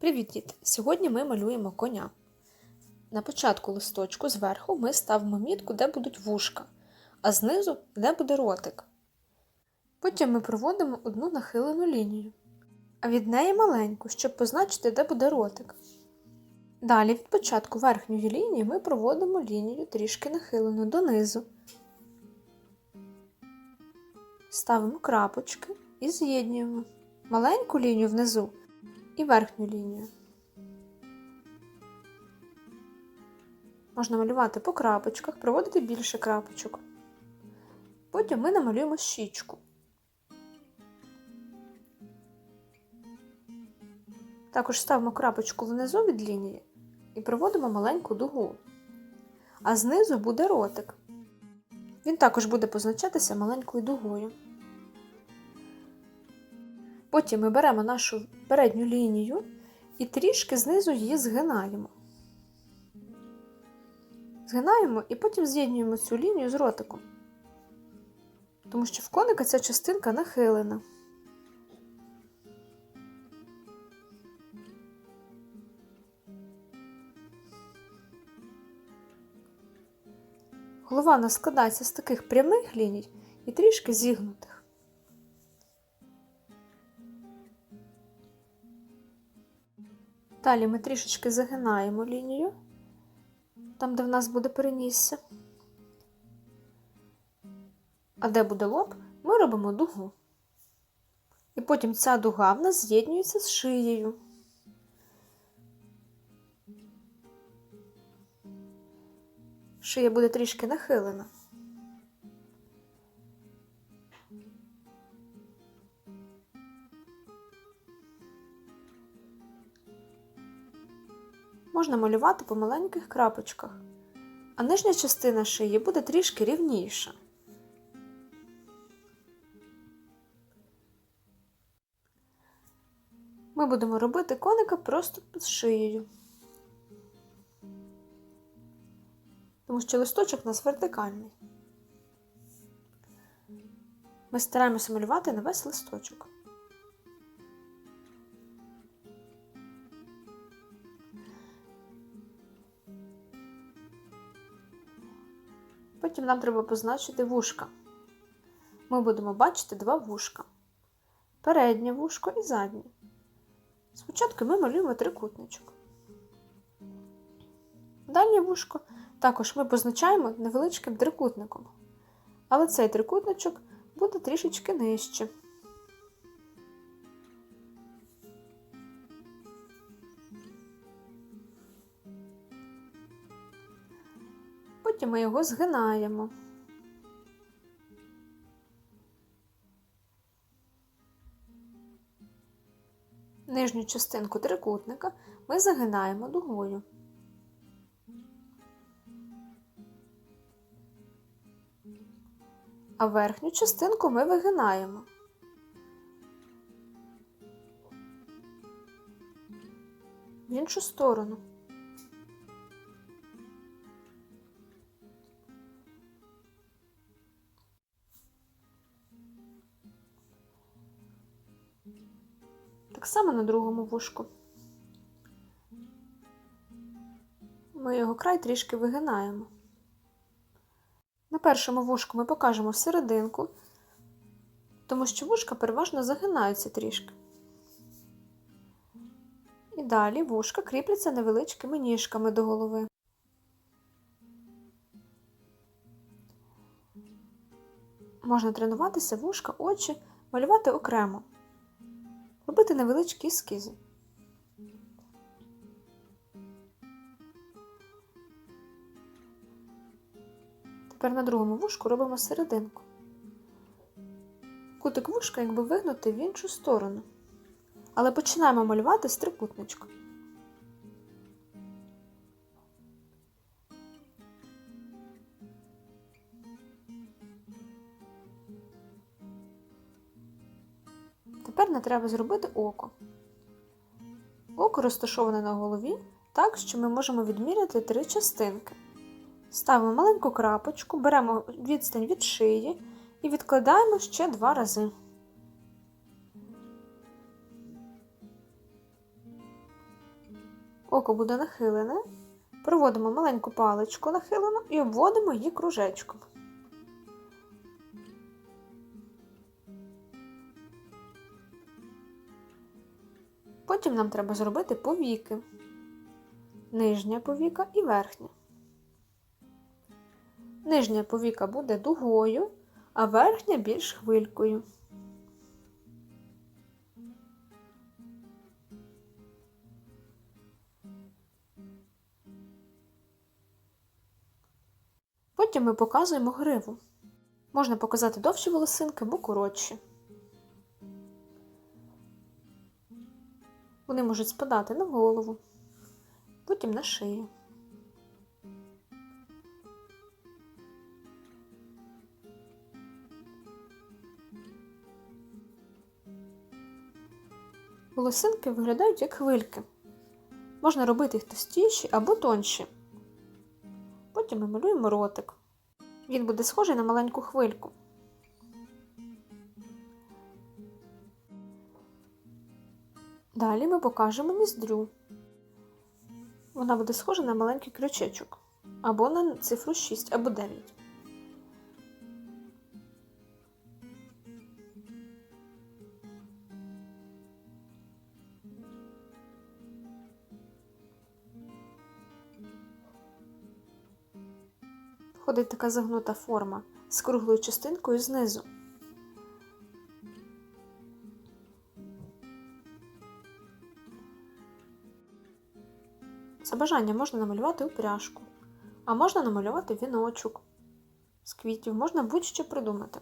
Привіт, діти! Сьогодні ми малюємо коня. На початку листочку зверху ми ставимо мітку, де будуть вушка, а знизу де буде ротик. Потім ми проводимо одну нахилену лінію, а від неї маленьку, щоб позначити, де буде ротик. Далі від початку верхньої лінії ми проводимо лінію трішки нахилену донизу. Ставимо крапочки і з'єднуємо маленьку лінію внизу і верхню лінію. Можна малювати по крапочках, проводити більше крапочок. Потім ми намалюємо щічку. Також ставимо крапочку внизу від лінії і проводимо маленьку дугу. А знизу буде ротик. Він також буде позначатися маленькою дугою. Потім ми беремо нашу передню лінію і трішки знизу її згинаємо. Згинаємо і потім з'єднуємо цю лінію з ротиком. Тому що в коника ця частинка нахилена. Голова у складається з таких прямих ліній і трішки зігнутих. Далі ми трішечки загинаємо лінію, там, де в нас буде перенісся. А де буде лоб, ми робимо дугу. І потім ця дуга в нас з'єднується з шиєю. Шия буде трішки нахилена. Можна малювати по маленьких крапочках, а нижня частина шиї буде трішки рівніша. Ми будемо робити коника просто з шиєю. Тому що листочок у нас вертикальний. Ми стараємося малювати на весь листочок. Потім нам треба позначити вушка. Ми будемо бачити два вушка. Переднє вушко і заднє. Спочатку ми малюємо трикутничок. Дальнє вушко також ми позначаємо невеличким трикутником. Але цей трикутничок буде трішечки нижче. Потім ми його згинаємо. Нижню частинку трикутника ми загинаємо дугою. А верхню частинку ми вигинаємо. В іншу сторону. Так само на другому вушку. Ми його край трішки вигинаємо. На першому вушку ми покажемо серединку, тому що вушка переважно загинаються трішки. І далі вушка кріпляться невеличкими ніжками до голови. Можна тренуватися вушка, очі, малювати окремо, робити невеличкі ескізи. Тепер на другому вушку робимо серединку. Кутик вушка якби вигнути в іншу сторону. Але починаємо малювати з трикутничка. Тепер треба зробити око. Око розташоване на голові так, що ми можемо відміряти три частинки. Ставимо маленьку крапочку, беремо відстань від шиї і відкладаємо ще два рази. Око буде нахилене. Проводимо маленьку паличку нахилену і обводимо її кружечком. Потім нам треба зробити повіки. Нижня повіка і верхня. Нижня повіка буде дугою, а верхня більш хвилькою. Потім ми показуємо гриву. Можна показати довші волосинки або коротші. Вони можуть спадати на голову, потім на шию. Волосинки виглядають як хвильки. Можна робити їх товстіші або тонші. Потім ми малюємо ротик. Він буде схожий на маленьку хвильку. Далі ми покажемо ніздрю. Вона буде схожа на маленький крючечок, або на цифру 6 або 9. Входить така загнута форма з круглою частинкою знизу. За бажання можна намалювати упряжку, а можна намалювати віночок з квітів, можна будь-що придумати.